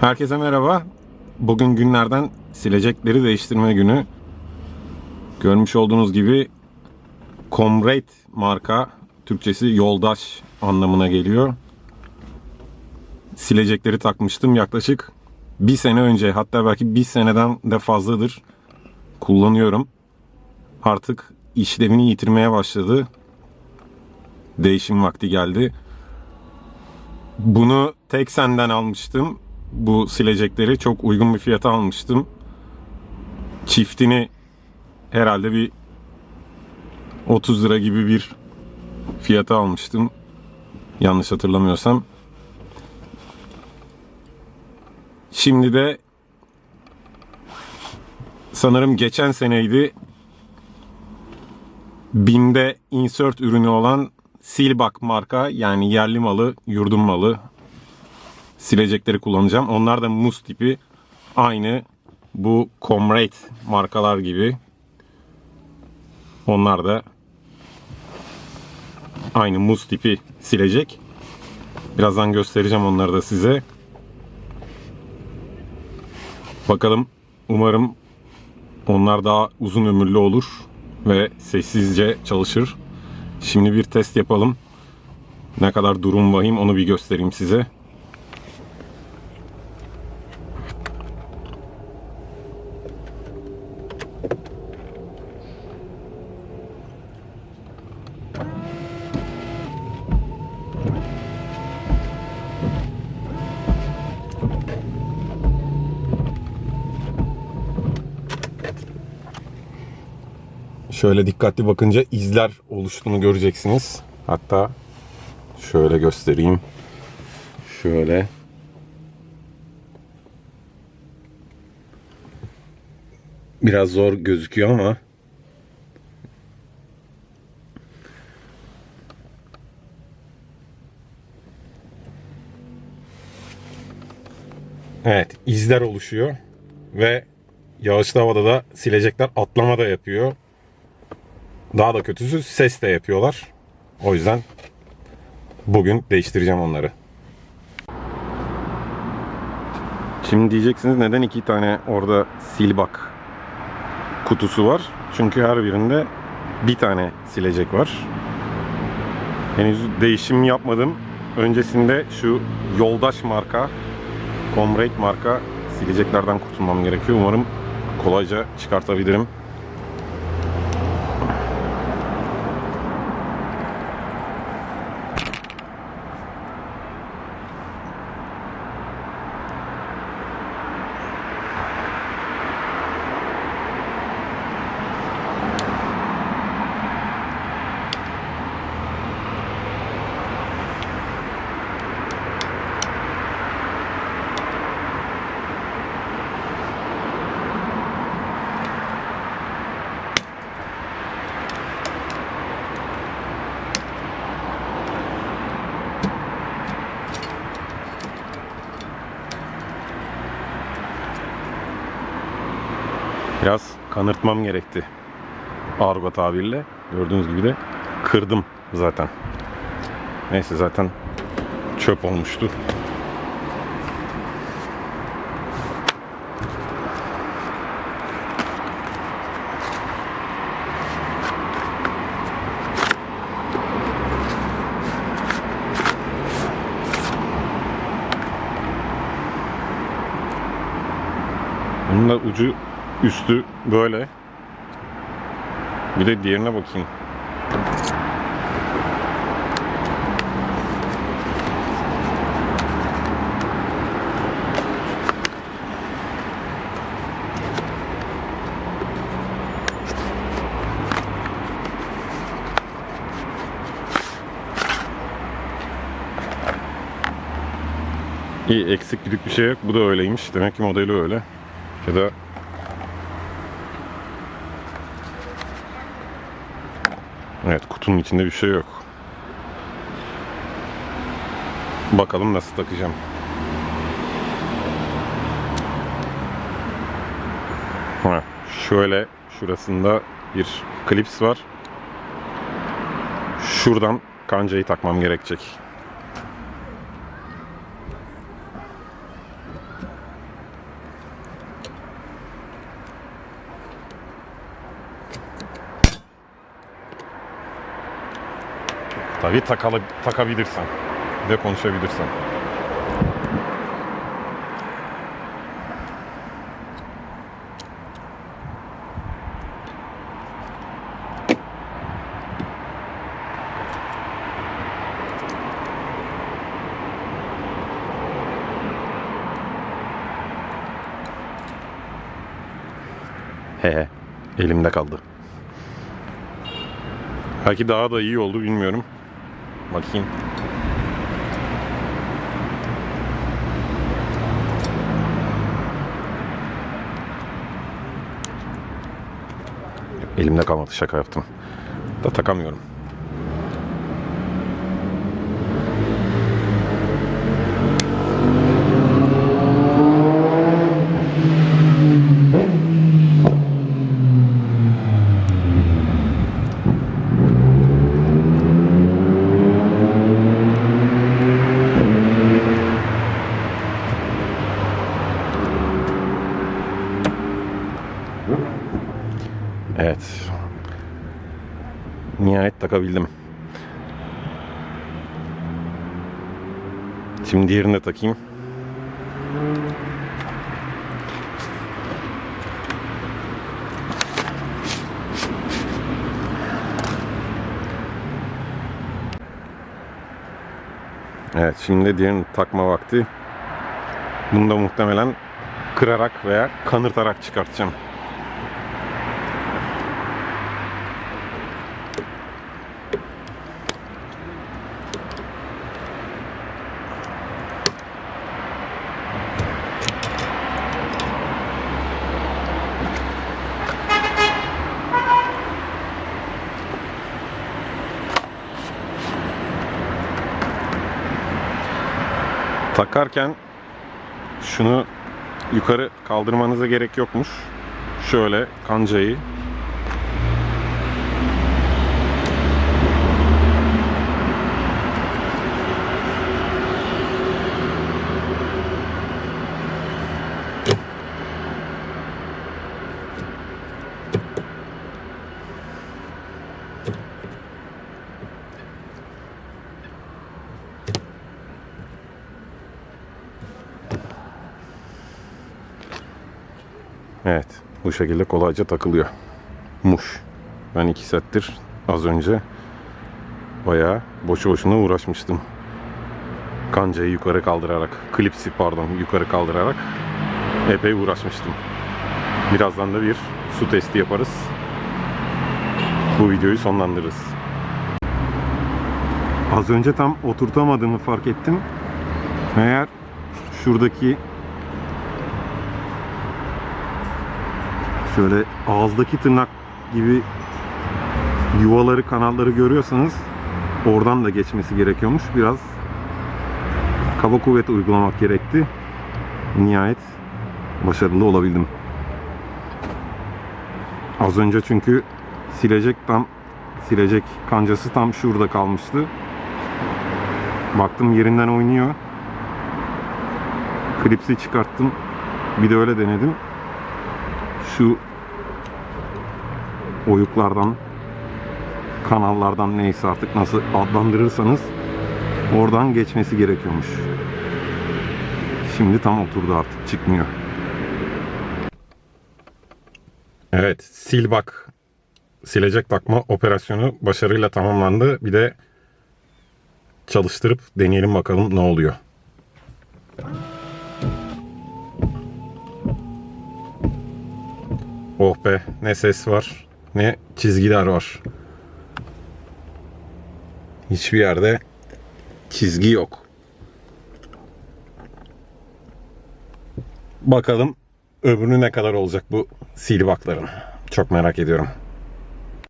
Herkese merhaba. Bugün günlerden silecekleri değiştirme günü. Görmüş olduğunuz gibi Comrade marka Türkçesi yoldaş anlamına geliyor. Silecekleri takmıştım yaklaşık bir sene önce hatta belki bir seneden de fazladır kullanıyorum. Artık işlevini yitirmeye başladı. Değişim vakti geldi. Bunu tek senden almıştım. Bu silecekleri çok uygun bir fiyata almıştım. Çiftini herhalde bir 30 lira gibi bir fiyata almıştım. Yanlış hatırlamıyorsam. Şimdi de sanırım geçen seneydi. Binde insert ürünü olan Silbak marka yani yerli malı, yurdum malı silecekleri kullanacağım. Onlar da mus tipi. Aynı bu Comrade markalar gibi. Onlar da aynı mus tipi silecek. Birazdan göstereceğim onları da size. Bakalım umarım onlar daha uzun ömürlü olur ve sessizce çalışır. Şimdi bir test yapalım. Ne kadar durum vahim onu bir göstereyim size. Şöyle dikkatli bakınca izler oluştuğunu göreceksiniz. Hatta şöyle göstereyim. Şöyle. Biraz zor gözüküyor ama Evet, izler oluşuyor ve yağışlı havada da silecekler atlama da yapıyor. Daha da kötüsü ses de yapıyorlar. O yüzden bugün değiştireceğim onları. Şimdi diyeceksiniz neden iki tane orada silbak kutusu var? Çünkü her birinde bir tane silecek var. Henüz değişim yapmadım. Öncesinde şu yoldaş marka, Comrade marka sileceklerden kurtulmam gerekiyor. Umarım kolayca çıkartabilirim. Biraz kanırtmam gerekti. Argo tabirle. Gördüğünüz gibi de kırdım zaten. Neyse zaten çöp olmuştu. Bunun da ucu üstü böyle. Bir de diğerine bakayım. İyi eksik gidip bir şey yok. Bu da öyleymiş. Demek ki modeli öyle. Ya da Evet kutunun içinde bir şey yok. Bakalım nasıl takacağım. Ha, şöyle şurasında bir klips var. Şuradan kancayı takmam gerekecek. Tabii takalı, takabilirsen ve konuşabilirsen. He. Elimde kaldı. Belki daha da iyi oldu bilmiyorum. Bakayım. Elimde kalmadı şaka yaptım. Da takamıyorum. Evet. Nihayet takabildim. Şimdi diğerini de takayım. Evet şimdi diğerini takma vakti. Bunu da muhtemelen kırarak veya kanırtarak çıkartacağım. Takarken şunu yukarı kaldırmanıza gerek yokmuş. Şöyle kancayı Evet. Bu şekilde kolayca takılıyor. Muş. Ben iki saattir az önce bayağı boşu boşuna uğraşmıştım. Kancayı yukarı kaldırarak, klipsi pardon yukarı kaldırarak epey uğraşmıştım. Birazdan da bir su testi yaparız. Bu videoyu sonlandırırız. Az önce tam oturtamadığımı fark ettim. Eğer şuradaki şöyle ağızdaki tırnak gibi yuvaları, kanalları görüyorsanız oradan da geçmesi gerekiyormuş. Biraz kaba kuvvet uygulamak gerekti. Nihayet başarılı olabildim. Az önce çünkü silecek tam silecek kancası tam şurada kalmıştı. Baktım yerinden oynuyor. Klipsi çıkarttım. Bir de öyle denedim şu oyuklardan kanallardan neyse artık nasıl adlandırırsanız oradan geçmesi gerekiyormuş. Şimdi tam oturdu artık çıkmıyor. Evet sil bak silecek takma operasyonu başarıyla tamamlandı. Bir de çalıştırıp deneyelim bakalım ne oluyor. Oh be ne ses var ne çizgiler var. Hiçbir yerde çizgi yok. Bakalım öbürü ne kadar olacak bu silbakların. Çok merak ediyorum.